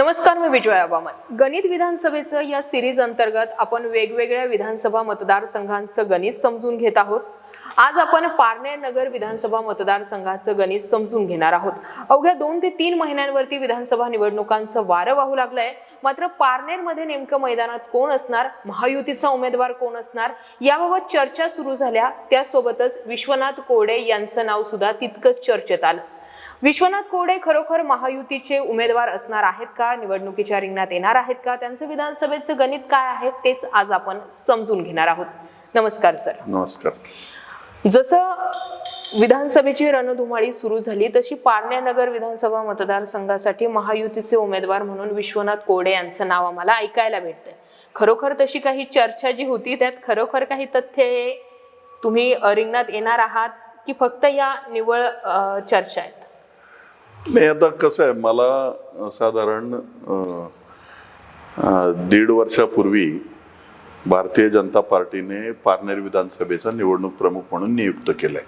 नमस्कार मी विजया बामन. गणित विधानसभेचं या सिरीज अंतर्गत आपण वेगवेगळ्या विधानसभा मतदारसंघांचं गणित समजून घेत आहोत. आज आपण पारनेर नगर विधानसभा मतदारसंघाचं गणित समजून घेणार आहोत. अवघ्या दोन ते तीन महिन्यांवरती विधानसभा निवडणुकांचं वारं वाहू लागलंय. मात्र पारनेरमध्ये नेमकं मैदानात कोण असणार? महायुतीचा उमेदवार कोण असणार? याबाबत चर्चा सुरू झाल्या. त्यासोबतच विश्वनाथ कोरडे यांचं नाव सुद्धा तितकंच चर्चेत आलं. विश्वनाथ कोरडे खरोखर महायुतीचे उमेदवार असणार आहेत का? निवडणुकीच्या रिंगणात येणार आहेत का? त्यांचं विधानसभेचं गणित काय आहे? तेच आज आपण समजून घेणार आहोत. नमस्कार सर. नमस्कार. जसं विधानसभेची रणधुमाळी सुरू झाली तशी पारण्या नगर विधानसभा मतदारसंघासाठी महायुतीचे उमेदवार म्हणून विश्वनाथ कोरडे यांचं नाव आम्हाला ऐकायला भेटतंय. खरोखर तशी काही चर्चा जी होती त्यात खरोखर काही तथ्य? तुम्ही रिंगणात येणार आहात की फक्त या निवळ चर्चा आहेत? नाही आता कसं आहे मला साधारण दीड वर्षापूर्वी भारतीय जनता पार्टीने पारनेर विधानसभेचा निवडणूक प्रमुख म्हणून नियुक्त केलंय.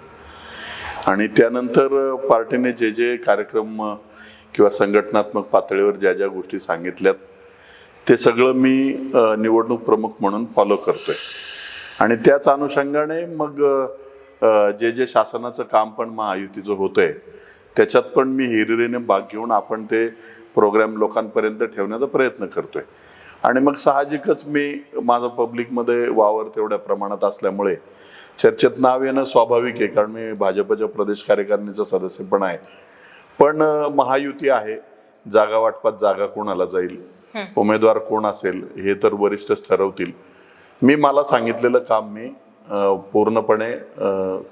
आणि त्यानंतर पार्टीने जे जे कार्यक्रम किंवा संघटनात्मक पातळीवर ज्या ज्या गोष्टी सांगितल्यात ते सगळं मी निवडणूक प्रमुख म्हणून फॉलो करतोय. आणि त्याच अनुषंगाने मग जे जे शासनाचं काम पण महायुतीचं होतंय त्याच्यात पण मी हिरिरीने भाग घेऊन आपण ते प्रोग्राम लोकांपर्यंत ठेवण्याचा प्रयत्न करतोय. आणि मग साहजिकच मी माझं पब्लिकमध्ये वावर तेवढ्या प्रमाणात असल्यामुळे चर्चेत नाव येणं स्वाभाविक आहे कारण मी भाजपच्या प्रदेश कार्यकारिणीचा सदस्य पण आहे. पण महायुती आहे जागा वाटपात जागा कोणाला जाईल उमेदवार कोण असेल हे तर वरिष्ठच ठरवतील. मी मला सांगितलेलं काम मी पूर्णपणे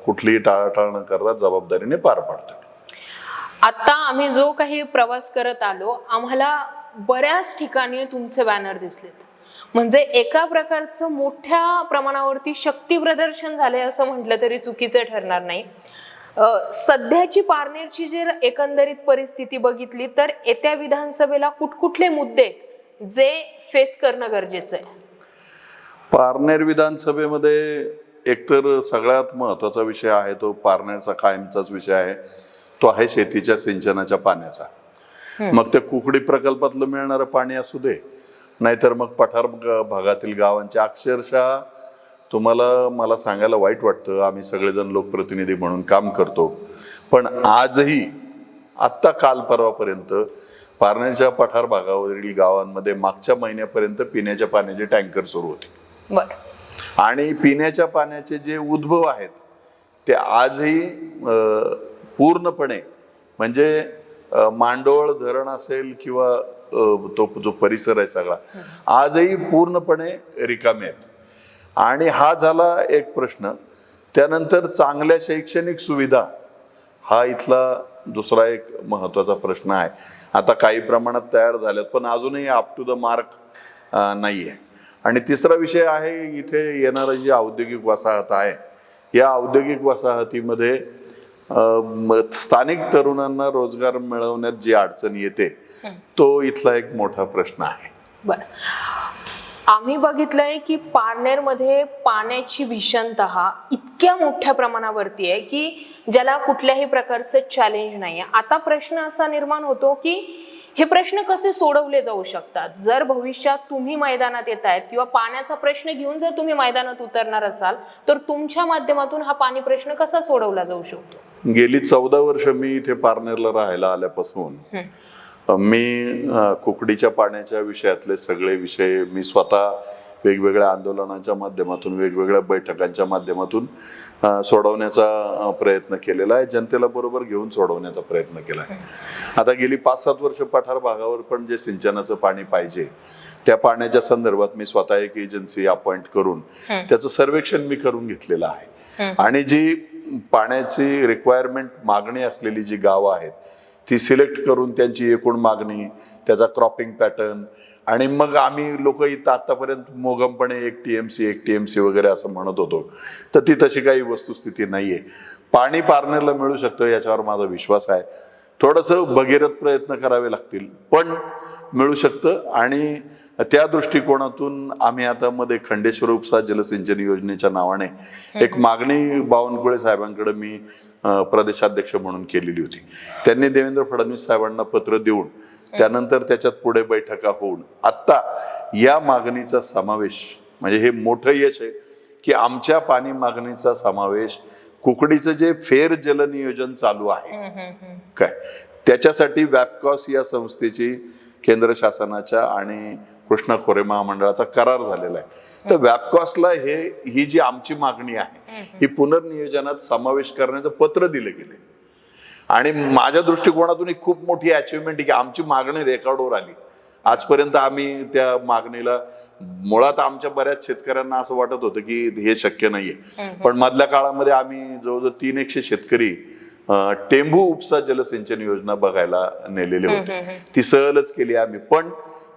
कुठलीही टाळाटाळ न करता जबाबदारीने पार पाडतो आत्ता आम्ही जो काही प्रवास करत आलो आम्हाला बऱ्याच ठिकाणी तुमचे बॅनर दिसलेत. म्हणजे एका प्रकारचं मोठ्या प्रमाणावरती शक्ती प्रदर्शन झाले असं म्हटलं तरी चुकीचं ठरणार नाही. सध्याची पारनेरची जर एकंदरीत परिस्थिती बघितली तर येत्या विधानसभेला कुठकुठले मुद्दे जे फेस करणं गरजेचं आहे. पारनेर विधानसभेमध्ये एकतर सगळ्यात महत्त्वाचा विषय आहे तो पारनेरचा कायमचाच विषय आहे. तो आहे शेतीच्या सिंचनाच्या पाण्याचा. मग ते कुकडी प्रकल्पातलं मिळणारं पाणी असू दे नाहीतर मग पठार भागातील गावांचे अक्षरशः तुम्हाला मला सांगायला वाईट वाटतं आम्ही सगळेजण लोकप्रतिनिधी म्हणून काम करतो. पण आजही आत्ता काल परवापर्यंत पारनेरच्या पठार भागावरील गावांमध्ये मागच्या महिन्यापर्यंत पिण्याच्या पाण्याचे टँकर सुरू होते. आणि पिण्याच्या पाण्याचे जे उद्भव आहेत ते आजही पूर्णपणे म्हणजे मांडोळ धरण असेल किंवा तो जो परिसर आहे सगळा आजही पूर्णपणे रिकामे आहेत. आणि हा झाला एक प्रश्न. त्यानंतर चांगल्या शैक्षणिक सुविधा हा इथला दुसरा एक महत्त्वाचा प्रश्न आहे. आता काही प्रमाणात तयार झाल्यात पण अजूनही अप टू द मार्क नाही आहे आणि तिसरा विषय आहे इथे येणारं जी औद्योगिक वसाहत आहे या औद्योगिक वसाहतीमध्ये स्थानिक तरुणांना रोजगार मिळवण्यात जी अडचण येते तो इथला एक मोठा प्रश्न आहे. बर. आम्ही बघितलंय की पारनेरमध्ये पाण्याची भीषणता इतक्या मोठ्या प्रमाणावरती आहे की ज्याला कुठल्याही प्रकारचं चॅलेंज नाहीये. आता प्रश्न असा निर्माण होतो की हे प्रश्न कसे सोडवले जाऊ शकतात? जर भविष्यात तुम्ही मैदानात येत आहेत किंवा पाण्याचा प्रश्न घेऊन जर तुम्ही मैदानात उतरणार असाल तर तुमच्या माध्यमातून हा पाणी प्रश्न कसा सोडवला जाऊ शकतो? गेली चौदा वर्ष मी इथे पारनेरला राहायला आल्यापासून मी कुकडीच्या पाण्याच्या विषयातले सगळे विषय मी स्वतः वेगवेगळ्या आंदोलनाच्या माध्यमातून वेगवेगळ्या बैठकांच्या माध्यमातून सोडवण्याचा प्रयत्न केलेला आहे. जनतेला बरोबर घेऊन सोडवण्याचा प्रयत्न केला आहे. आता गेली पाच सात वर्ष पठार भागावर पण जे सिंचनाचं पाणी पाहिजे त्या पाण्याच्या संदर्भात मी स्वतः एक एजन्सी अपॉइंट करून त्याचं सर्वेक्षण मी करून घेतलेलं आहे. आणि जी पाण्याची रिक्वायरमेंट मागणी असलेली जी गावं आहेत ती सिलेक्ट करून त्यांची एकूण मागणी त्याचा क्रॉपिंग पॅटर्न आणि मग आम्ही लोक इथं आतापर्यंत मोगमपणे एक टी एम सी एक टी एम सी वगैरे असं म्हणत होतो. तर ती तशी काही वस्तुस्थिती नाहीये. पाणी पारनेरला मिळू शकतं याच्यावर माझा विश्वास आहे. थोडंसं भगीरथ प्रयत्न करावे लागतील पण मिळू शकतं आणि त्या दृष्टिकोनातून आम्ही आता मध्ये खंडेश्वर उपसा जलसिंचन योजनेच्या नावाने एक मागणी बावनकुळे साहेबांकडे मी प्रदेशाध्यक्ष म्हणून केलेली होती. त्यांनी देवेंद्र फडणवीस साहेबांना पत्र देऊन त्यानंतर त्याच्यात पुढे बैठका होऊन. आत्ता या मागणीचा समावेश म्हणजे हे मोठं यश आहे की आमच्या पाणी मागणीचा समावेश कुकडीचं जे फेर जल नियोजन चालू आहे. काय? त्याच्यासाठी वॅपकॉस या संस्थेची केंद्र शासनाच्या आणि कृष्णा खोरे महामंडळाचा करार झालेला आहे. तर वॅपकॉसला हे ही जी आमची मागणी आहे ही पुनर्नियोजनात समावेश करण्याचं पत्र दिले गेले आणि माझ्या दृष्टिकोनातून ही खूप मोठी अचिव्हमेंट आहे की आमची मागणी रेकॉर्डवर आली. आजपर्यंत आम्ही त्या मागणीला मुळात आमच्या बऱ्याच शेतकऱ्यांना असं वाटत होतं की हे शक्य नाहीये. पण मधल्या काळामध्ये आम्ही जवळजवळ तीन एकशे शेतकरी टेंभू उपसा जलसिंचन योजना बघायला नेलेले होते. ती सहलच केली आम्ही. पण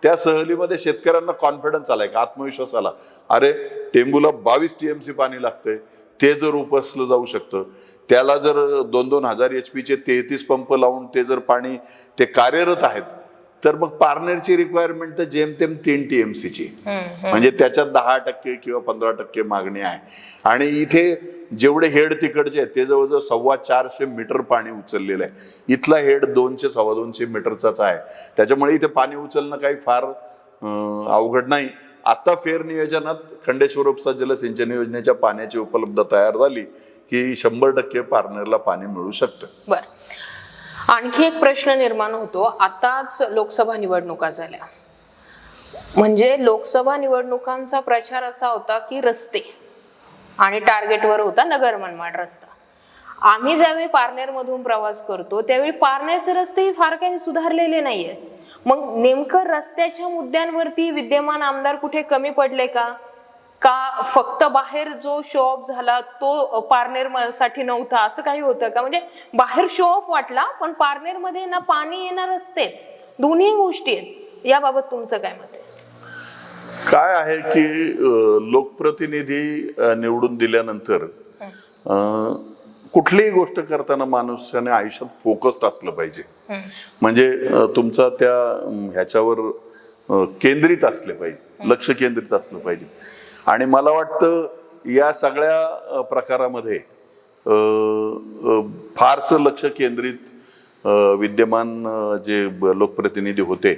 त्या सहलीमध्ये शेतकऱ्यांना कॉन्फिडन्स आलाय का आत्मविश्वास आला. अरे टेंबूला बावीस टीएमसी पाणी लागतंय. ते जर उपसलं जाऊ शकतं. त्याला जर दोन दोन हजार एच पीचे तेहतीस पंप लावून ते जर पाणी ते कार्यरत आहेत तर मग पार्नरची रिक्वायरमेंट तर जेमतेम तीन टीएमसीची. म्हणजे त्याच्यात दहा टक्के किंवा पंधरा टक्के मागणी आहे. आणि इथे जेवढे हेड तिकडचे आहेत ते जवळजवळ सव्वा चारशे मीटर पाणी उचललेलं आहे. इथला हेड दोनशे सव्वा दोनशे मीटरचाच आहे. त्याच्यामुळे इथे पाणी उचलणं काही फार अवघड नाही. आता फेर नियोजनात खंडेश्वर उपसा जलसिंचन योजनेच्या पाण्याची उपलब्धता तयार झाली की शंभर टक्के पार्नरला पाणी मिळू शकतं. बर. आणखी एक प्रश्न निर्माण होतो. आताच लोकसभा निवडणुका झाल्या. म्हणजे लोकसभा निवडणुकांचा प्रचार असा होता की रस्ते आणि टार्गेटवर होता नगर मनमाड रस्ता. आम्ही ज्यावेळी पारनेर मधून प्रवास करतो त्यावेळी पारनेरचे रस्तेही फार काही सुधारलेले नाहीयेत मग नेमकं रस्त्याच्या मुद्द्यांवरती विद्यमान आमदार कुठे कमी पडले का? का फक्त बाहेर जो शो ऑफ झाला तो पार्नेर म- साठी नव्हता असं काही होतं का? म्हणजे बाहेर शो ऑफ वाटला पण पारनेरमध्ये ना पाणी येणार रस्ते दोन्ही गोष्टी आहेत. याबाबत तुमचं काय मत आहे? काय आहे की लोकप्रतिनिधी निवडून दिल्यानंतर कुठलीही गोष्ट करताना माणसाने आयुष्यात फोकस्ड असलं पाहिजे. म्हणजे तुमचा त्या ह्याच्यावर केंद्रित असले पाहिजे लक्ष केंद्रित असलं पाहिजे. आणि मला वाटतं या सगळ्या प्रकारामध्ये फारसं लक्ष केंद्रित विद्यमान जे लोकप्रतिनिधी होते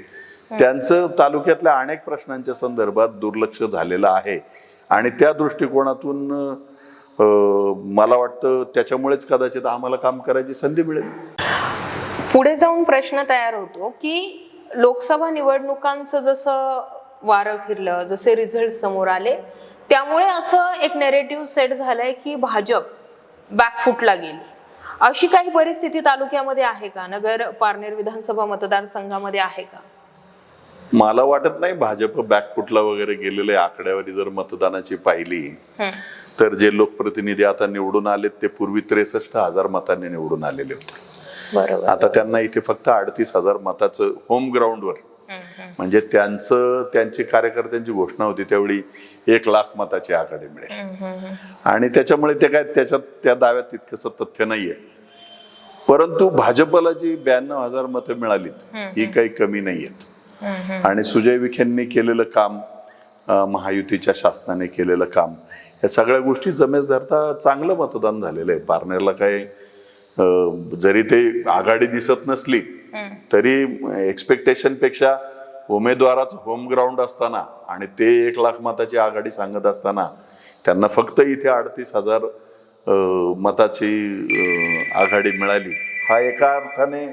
त्यांचं तालुक्यातल्या अनेक प्रश्नांच्या संदर्भात दुर्लक्ष झालेलं आहे. आणि त्या दृष्टिकोनातून मला वाटतं त्याच्यामुळेच कदाचित आम्हाला काम करायची संधी मिळेल. पुढे जाऊन प्रश्न तयार होतो की लोकसभा निवडणुकांचं जसं वारं फिरलं जसे रिझल्ट समोर आले त्यामुळे असं एक नेरेटिव्ह सेट झालंय की भाजप बॅकफुटला गेली. अशी काही परिस्थिती तालुक्यामध्ये आहे का? नगर पारनेर विधानसभा मतदारसंघामध्ये आहे का? मला वाटत नाही भाजप बॅकफुटला वगैरे गेलेले आकड्यावरी जर मतदानाची पाहिली तर जे लोकप्रतिनिधी आता निवडून आलेत ते पूर्वी त्रेसष्ट हजार मतांनी निवडून आलेले होते. आता त्यांना इथे फक्त अडतीस हजार मताचं होम ग्राउंडवर म्हणजे त्यांचं त्यांची कार्यकर्त्यांची घोषणा होती त्यावेळी एक लाख मताची आघाडी मिळेल. आणि त्याच्यामुळे ते काय त्याच्यात त्या दाव्यात तितकंसं तथ्य नाहीये. परंतु भाजपला जी ब्याण्णव हजार मतं मिळालीत ही. काही कमी नाहीयेत. आणि सुजय विखेंनी केलेलं काम महायुतीच्या शासनाने केलेलं काम या सगळ्या गोष्टी जमेस धरता चांगलं मतदान झालेलं आहे. पारनेरला काय जरी ते आघाडी दिसत नसली तरी एक्सपेक्टेशनपेक्षा उमेदवाराचं होम ग्राउंड असताना आणि ते एक लाख मताची आघाडी सांगत असताना त्यांना फक्त इथे अडतीस हजार मताची आघाडी मिळाली. हा एका अर्थाने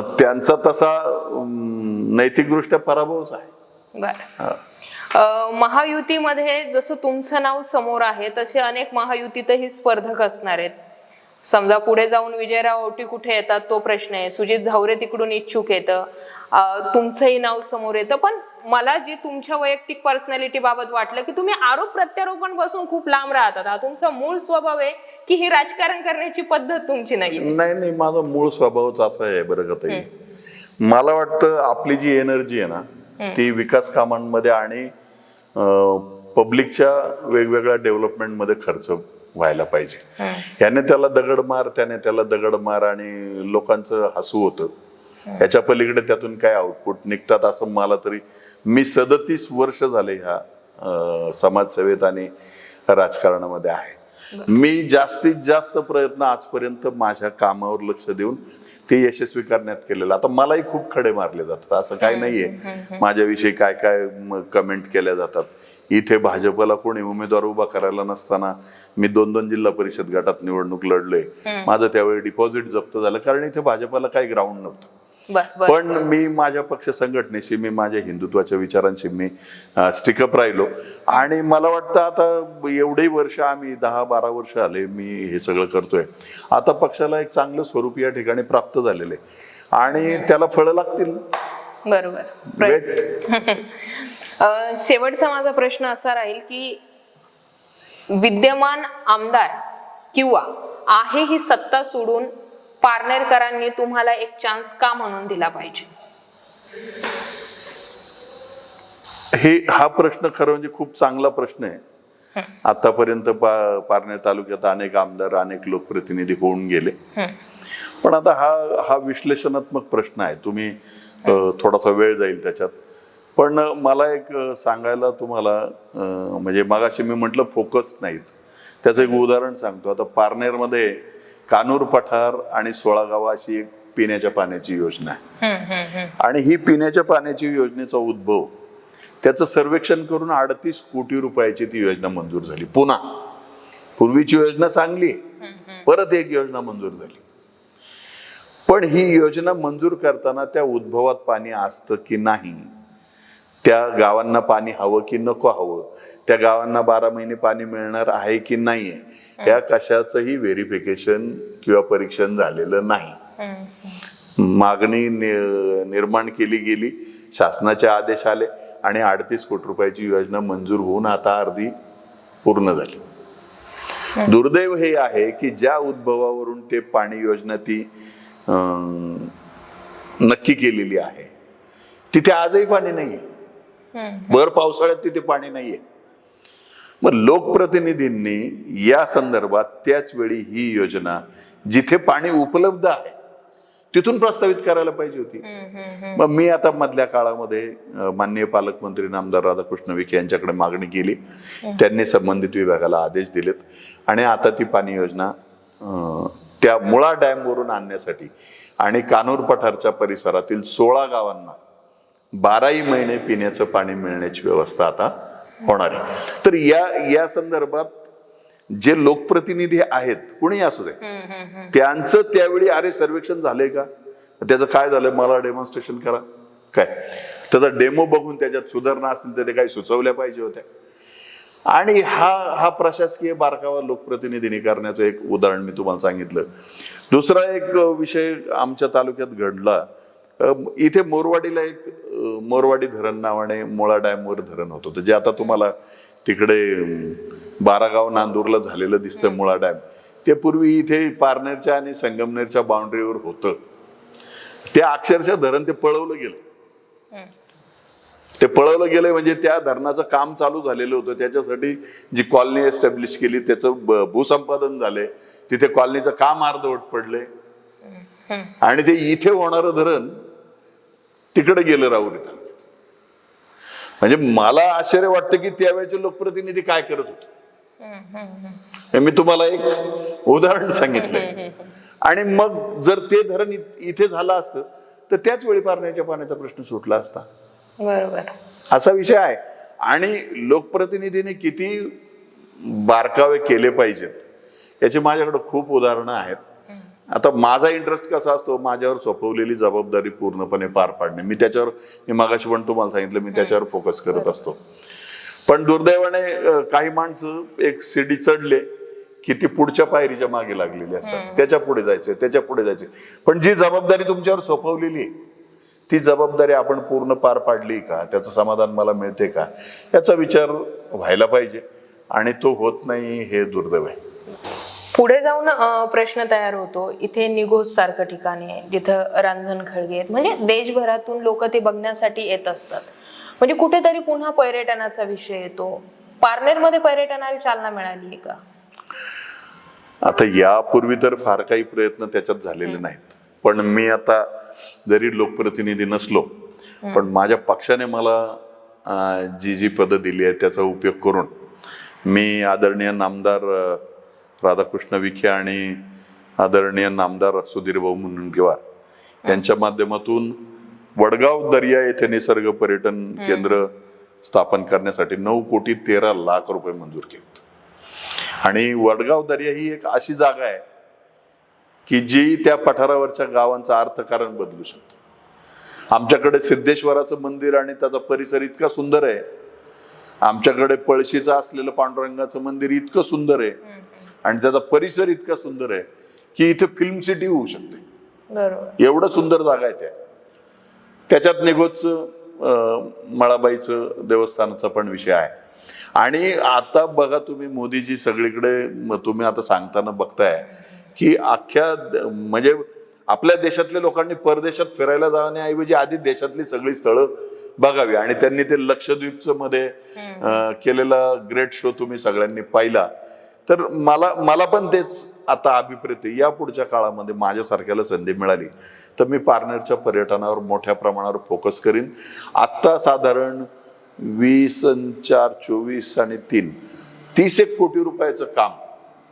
त्यांचा तसा नैतिकदृष्ट्या पराभवच आहे. बर. महायुतीमध्ये जसं तुमचं नाव समोर आहे तसे अनेक महायुतीतही स्पर्धक असणार आहेत. समजा पुढे जाऊन विजयराव औटी कुठे येतात तो प्रश्न आहे. सुजित झावरे तिकडून इच्छुक येतं. तुमचंही नाव समोर येतं. पण मला जे तुमच्या वैयक्तिक पर्सनॅलिटी बाबत वाटलं की तुम्ही आरोप प्रत्यारोपणपासून खूप लांब राहतात. हा तुमचा मूळ स्वभाव आहे की ही राजकारण करण्याची पद्धत तुमची नाही नाही नाही माझा मूळ स्वभावच असा आहे बरं का मला वाटतं आपली जी एनर्जी आहे ना ती विकास कामांमध्ये आणि पब्लिकच्या वेगवेगळ्या डेव्हलपमेंटमध्ये खर्च व्हायला पाहिजे. ह्याने त्याला दगड मार त्याने त्याला दगड मार आणि लोकांचं हसू होतं. ह्याच्या पलीकडे त्यातून काय आउटपुट निघतात असं मला तरी मी सदतीस वर्ष झाले ह्या समाजसेवेत आणि राजकारणामध्ये आहे. मी जास्तीत जास्त प्रयत्न आजपर्यंत माझ्या कामावर लक्ष देऊन ते यशस्वी करण्यात केलेलं. आता मलाही खूप खडे मारले जातात. असं काही नाहीये. माझ्याविषयी काय काय कमेंट केल्या जातात. इथे भाजपला कोणी उमेदवार उभा करायला नसताना मी दोन दोन जिल्हा परिषद गटात निवडणूक लढलोय माझं त्यावेळी डिपॉझिट जप्त झालं कारण इथे भाजपला काही ग्राउंड नव्हतं. पण मी माझ्या पक्ष संघटनेशी मी माझ्या हिंदुत्वाच्या विचारांशी मी स्टिकअप राहिलो. आणि मला वाटतं आता एवढे वर्ष आम्ही दहा बारा वर्ष आले मी हे सगळं करतोय. आता पक्षाला एक चांगलं स्वरूप या ठिकाणी प्राप्त झालेलं आहे. आणि त्याला फळं लागतील. बरोबर. शेवटचा माझा प्रश्न असा राहील की विद्यमान आमदार किंवा आहे ही सत्ता सोडून पारनेरकरांनी तुम्हाला एक चान्स का म्हणून दिला पाहिजे? हे हा प्रश्न खरं म्हणजे खूप चांगला प्रश्न आहे. आतापर्यंत पारनेर तालुक्यात अनेक आमदार अनेक लोकप्रतिनिधी होऊन गेले. पण आता हा हा विश्लेषणात्मक प्रश्न आहे. तुम्ही थोडासा वेळ जाईल त्याच्यात. पण मला एक सांगायला तुम्हाला म्हणजे मगाशी मी म्हटलं फोकस नाहीत. त्याचं एक उदाहरण सांगतो. आता पारनेरमध्ये कानूर पठार आणि सोळा गावा अशी एक पिण्याच्या पाण्याची योजना आहे. आणि ही पिण्याच्या पाण्याची योजनेचा उद्भव त्याचं सर्वेक्षण करून अडतीस कोटी रुपयाची ती योजना मंजूर झाली. पुन्हा. पूर्वीची योजना चांगली परत एक योजना मंजूर झाली. पण ही योजना मंजूर करताना त्या उद्भवात पाणी असतं की नाही त्या गावांना पाणी हवं की नको हवं? त्या गावांना बारा महिने पाणी मिळणार आहे की नाहीये या कशाचंही व्हेरिफिकेशन किंवा परीक्षण झालेलं नाही. मागणी निर्माण केली गेली शासनाचे आदेश आले आणि अडतीस कोटी रुपयाची योजना मंजूर होऊन आता अर्धी पूर्ण झाली. दुर्दैव हे आहे की ज्या उद्भवावरून ते पाणी योजना ती नक्की केलेली आहे. तिथे आजही पाणी नाहीये. भर पावसाळ्यात तिथे पाणी नाहीये. मग लोकप्रतिनिधींनी या संदर्भात त्याच वेळी ही योजना जिथे पाणी उपलब्ध आहे तिथून प्रस्तावित करायला पाहिजे होती. मग मी आता मधल्या काळामध्ये माननीय पालकमंत्री नामदार राधाकृष्ण विखे यांच्याकडे मागणी केली. त्यांनी संबंधित विभागाला आदेश दिलेत. आणि आता ती पाणी योजना त्या मुळा डॅम वरून आणण्यासाठी आणि कानूर पठारच्या परिसरातील सोळा गावांना बाराही महिने पिण्याचं पाणी मिळण्याची व्यवस्था आता होणार आहे. तर या या संदर्भात जे लोकप्रतिनिधी आहेत कुणी असू दे त्यांचं त्यावेळी अरे सर्वेक्षण झालंय का? त्याचं काय झालं मला डेमॉन्स्ट्रेशन करा. काय? त्याचा डेमो बघून त्याच्यात सुधारणा असतील तर ते काही सुचवल्या पाहिजे होत्या. आणि हा हा प्रशासकीय बारकावा लोकप्रतिनिधींनी करण्याचं एक उदाहरण मी तुम्हाला सांगितलं. दुसरा एक विषय आमच्या तालुक्यात घडला. इथे मोरवाडीला एक मोरवाडी धरण नावाने मुळा डॅमवर धरण होत. होतं जे आता तुम्हाला तिकडे बारागाव नांदूरला झालेलं दिसतं मुळा डॅम ते पूर्वी इथे पारनेरच्या आणि संगमनेरच्या बाउंड्रीवर होतं. ते अक्षरशः धरण ते पळवलं गेलं. ते पळवलं गेलं म्हणजे त्या धरणाचं काम चालू झालेलं होतं. त्याच्यासाठी जी कॉलनी एस्टॅब्लिश केली त्याचं भूसंपादन झाले तिथे कॉलनीचं काम अर्धवट पडले आणि ते इथे होणारं धरण तिकडे गेलं राहुरी म्हणजे मला आश्चर्य वाटतं की त्यावेळेचे लोकप्रतिनिधी काय करत होते. हे मी तुम्हाला एक उदाहरण सांगितलंय. आणि मग जर ते धरण इथे झालं असतं तर त्याच वेळी पारण्याच्या पाण्याचा प्रश्न सुटला असता. बरोबर. असा विषय आहे. आणि लोकप्रतिनिधीने किती बारकावे केले पाहिजेत याची माझ्याकडे खूप उदाहरणं आहेत. आता माझा इंटरेस्ट कसा असतो? माझ्यावर सोपवलेली जबाबदारी पूर्णपणे पार पाडणे. मी त्याच्यावर मी मागाशी पण तुम्हाला सांगितलं मी त्याच्यावर फोकस करत असतो. पण दुर्दैवाने काही माणसं एक सिडी चढले की ती पुढच्या पायरीच्या मागे लागलेली असतात. त्याच्या पुढे जायचे त्याच्या पुढे जायचे पण जी जबाबदारी तुमच्यावर सोपवलेली आहे ती जबाबदारी आपण पूर्ण पार पाडली का? त्याचं समाधान मला मिळते का? याचा विचार व्हायला पाहिजे. आणि तो होत नाही हे दुर्दैव आहे. पुढे जाऊन प्रश्न तयार होतो. इथे निघोज सारखं ठिकाण आहे जिथं रांजण खळगे आहेत. म्हणजे देशभरातून लोक ते बघण्यासाठी येत असतात. म्हणजे कुठेतरी पुन्हा पर्यटनाचा विषय येतो. पारनेरमध्ये पर्यटनाला चालना मिळाली आहे का? आता यापूर्वी तर फार काही प्रयत्न त्याच्यात झालेले नाहीत. पण मी आता जरी लोकप्रतिनिधी नसलो पण माझ्या पक्षाने मला जी जी पदं दिली आहेत त्याचा उपयोग करून मी आदरणीय नामदार राधाकृष्ण विखे आणि आदरणीय नामदार सुधीर भाऊ मुनगंटीवार यांच्या माध्यमातून वडगाव दर्या येथे निसर्ग पर्यटन केंद्र स्थापन करण्यासाठी नऊ कोटी तेरा लाख रुपये मंजूर केले आणि वडगाव दर्या ही एक अशी जागा आहे की जी त्या पठारावरच्या गावांचं अर्थकारण बदलू शकतं. आमच्याकडे सिद्धेश्वराचं मंदिर आणि त्याचा परिसर इतका सुंदर आहे. आमच्याकडे पळशीचं असलेलं पांडुरंगाचं मंदिर इतकं सुंदर आहे. आणि त्याचा परिसर इतका सुंदर आहे की इथे फिल्म सिटी होऊ शकते. एवढं सुंदर जागा आहे त्या. त्याच्यात निघोच मळाबाईचं देवस्थानाचा पण विषय आहे. आणि आता बघा तुम्ही मोदीजी सगळीकडे तुम्ही आता सांगताना बघताय की अख्ख्या म्हणजे आपल्या देशातल्या लोकांनी परदेशात फिरायला जाण्याऐवजी आधी देशातली सगळी स्थळं बघावी. आणि त्यांनी ते लक्षद्वीपचं मध्ये केलेला ग्रेट शो तुम्ही सगळ्यांनी पाहिला. तर मला मला पण तेच आता अभिप्रेत या पुढच्या काळामध्ये माझ्यासारख्याला संधी मिळाली तर मी पारनेरच्या पर्यटनावर मोठ्या प्रमाणावर फोकस करीन. आत्ता साधारण वीस चार चोवीस आणि तीन तीस एक कोटी रुपयाचं काम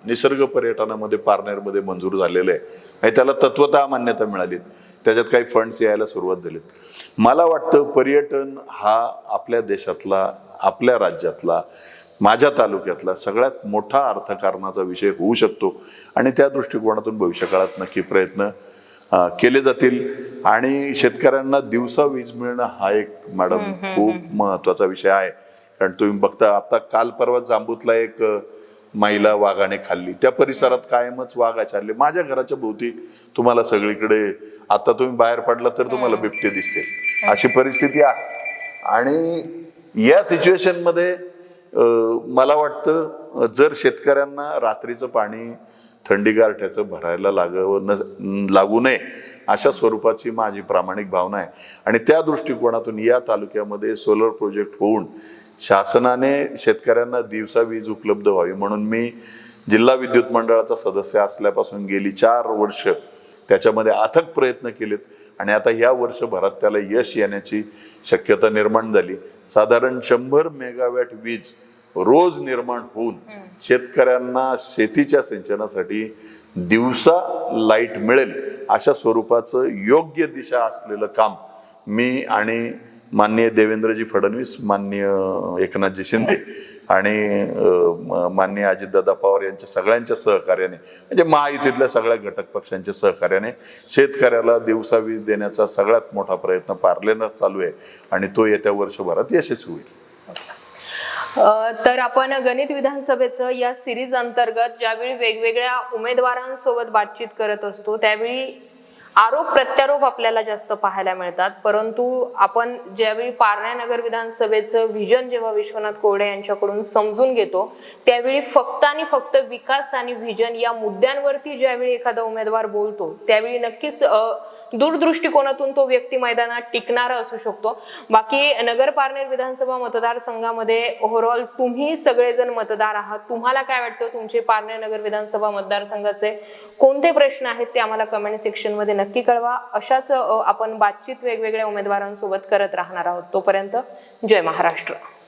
निसर्ग पर्यटनामध्ये पारनेरमध्ये मंजूर झालेलं आहे. आणि त्याला तत्वतः मान्यता मिळाली. त्याच्यात काही फंड्स यायला सुरुवात झाली मला वाटतं पर्यटन हा आपल्या देशातला आपल्या राज्यातला माझ्या तालुक्यातला सगळ्यात मोठा अर्थकारणाचा विषय होऊ शकतो. आणि त्या दृष्टिकोनातून भविष्यकाळात नक्की प्रयत्न केले जातील. आणि शेतकऱ्यांना दिवसा वीज मिळणं हा एक मॅडम खूप महत्त्वाचा विषय आहे. कारण तुम्ही बघता आता काल परवा जांबूतला एक महिला वाघाने खाल्ली. त्या परिसरात कायमच वाघ चालले माझ्या घराच्या भोवती तुम्हाला सगळीकडे आता तुम्ही बाहेर पडला तर तुम्हाला बिबटे दिसतील. अशी परिस्थिती आहे. आणि या सिच्युएशनमध्ये मला वाटतं जर शेतकऱ्यांना रात्रीचं पाणी थंडी गारठ्याचं भरायला लागव न लागू नये अशा स्वरूपाची माझी प्रामाणिक भावना आहे. आणि त्या दृष्टिकोनातून या तालुक्यामध्ये सोलर प्रोजेक्ट होऊन शासनाने शेतकऱ्यांना दिवसा वीज उपलब्ध व्हावी म्हणून मी जिल्हा विद्युत मंडळाचा सदस्य असल्यापासून गेली चार वर्ष त्याच्यामध्ये अथक प्रयत्न केलेत. आणि आता या वर्षभरात त्याला यश येण्याची शक्यता निर्माण झाली. साधारण शंभर मेगावॅट वीज रोज निर्माण होऊन शेतकऱ्यांना शेतीच्या सिंचनासाठी दिवसा लाइट मिळेल अशा स्वरूपाचं योग्य दिशा असलेलं काम मी आणि माननीय देवेंद्रजी फडणवीस माननीय एकनाथजी शिंदे आणि माननीय अजितदादा पवार यांच्या सगळ्यांच्या सहकार्याने म्हणजे महायुतीतल्या सगळ्या घटक पक्षांच्या सहकार्याने शेतकऱ्याला दिवसा वीज देण्याचा सगळ्यात मोठा प्रयत्न पार्लेनं चालू आहे आणि तो येत्या वर्षभरात यशस्वी होईल. तर आपण गणित विधानसभेचं या सिरीज अंतर्गत ज्यावेळी वेगवेगळ्या उमेदवारांसोबत बातचीत करत असतो त्यावेळी आरोप प्रत्यारोप आपल्याला जास्त पाहायला मिळतात. परंतु आपण ज्यावेळी पारण्या नगर विधानसभेचं व्हिजन जेव्हा विश्वनाथ कोरडे यांच्याकडून समजून घेतो त्यावेळी फक्त आणि फक्त विकास आणि व्हिजन या मुद्द्यांवरती ज्यावेळी एखादा उमेदवार बोलतो त्यावेळी नक्कीच दूरदृष्टिकोनातून तो व्यक्ती मैदानात टिकणारा असू शकतो. बाकी नगर पारनेर विधानसभा मतदारसंघामध्ये ओव्हरऑल तुम्ही सगळेजण मतदार आहात. तुम्हाला काय वाटतं? तुमचे पारनेर नगर विधानसभा मतदारसंघाचे कोणते प्रश्न आहेत ते आम्हाला कमेंट सेक्शनमध्ये नक्की कळवा. अशाच आपण बातचीत वेगवेगळ्या उमेदवारांसोबत करत राहणार आहोत. तोपर्यंत जय महाराष्ट्र.